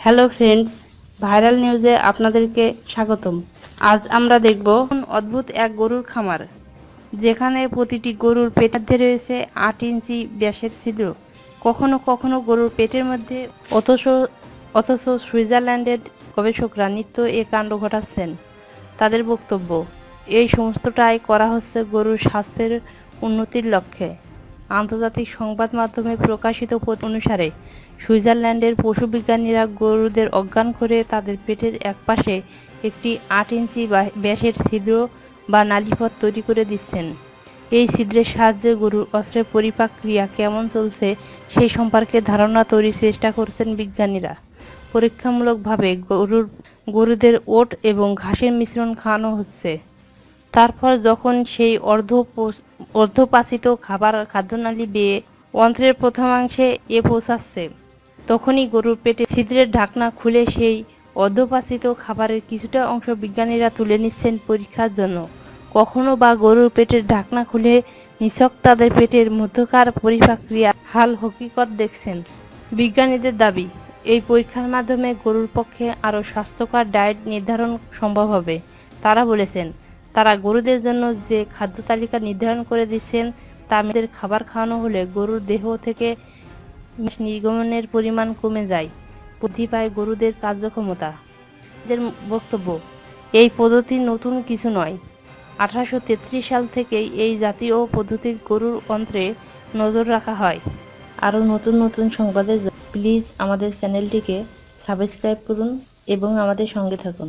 Hello friends viral নিউজে আপনাদেরকে স্বাগতম। আজ আমরা দেখব অদ্ভুত এক গরুর খামার, যেখানে প্রতিটি গরুর পেটের মধ্যে রয়েছে আট ইঞ্চি ব্যাসের ছিদ্র। কখনো কখনো গরুর পেটের মধ্যে, অথচ অথচ সুইজারল্যান্ডের গবেষকরা নিত্য এ কাণ্ড ঘটাচ্ছেন। তাদের বক্তব্য, এই সমস্তটাই করা হচ্ছে গরুর স্বাস্থ্যের উন্নতির লক্ষ্যে। আন্তর্জাতিক সংবাদ মাধ্যমে প্রকাশিত অনুসারে, সুইজারল্যান্ডের পশুবিজ্ঞানীরা গরুদের অজ্ঞান করে তাদের পেটের একপাশে একটি আট ইঞ্চি ব্যাসের ছিদ্র বা নালিপথ তৈরি করে দিচ্ছেন। এই ছিদ্রের সাহায্যে গরুর অস্ত্রের পরিপাক ক্রিয়া কেমন চলছে সেই সম্পর্কে ধারণা তৈরির চেষ্টা করছেন বিজ্ঞানীরা। পরীক্ষামূলকভাবে গরুর, গরুদের ওট এবং ঘাসের মিশ্রণ খাওয়ানো হচ্ছে। তারপর যখন সেই অর্ধ অর্ধপাচিত খাবার খাদ্যনালী বেয়ে অন্ত্রের প্রথমাংশে এ পৌঁছাচ্ছে। তখনই গরুর পেটে ছিদ্রের ঢাকনা খুলে সেই অর্ধপাচিত খাবারের কিছুটা অংশ বিজ্ঞানীরা তুলে নিচ্ছেন পরীক্ষার জন্য। কখনো বা গরুর পেটের ঢাকনা খুলে নিছক তাদের পেটের মধ্যকার পরিপাক্রিয়া হাল হকিকত দেখছেন। বিজ্ঞানীদের দাবি, এই পরীক্ষার মাধ্যমে গরুর পক্ষে আরও স্বাস্থ্যকর ডায়েট নির্ধারণ সম্ভব হবে। তারা বলেছেন তারা গরুদের জন্য যে খাদ্য তালিকা নির্ধারণ করে দিচ্ছেন, তা আমাদের খাবার খাওয়ানো হলে গরুর দেহ থেকে নির্গমনের পরিমাণ কমে যায়। বৃদ্ধি পায় গরুদের কার্যক্ষমতা। এদের বক্তব্য, এই পদ্ধতি নতুন কিছু নয়। আঠারোশো সাল থেকেই এই জাতীয় পদ্ধতির গরুর অন্ত্রে নজর রাখা হয়। আরও নতুন নতুন সংবাদের প্লিজ আমাদের চ্যানেলটিকে সাবস্ক্রাইব করুন এবং আমাদের সঙ্গে থাকুন।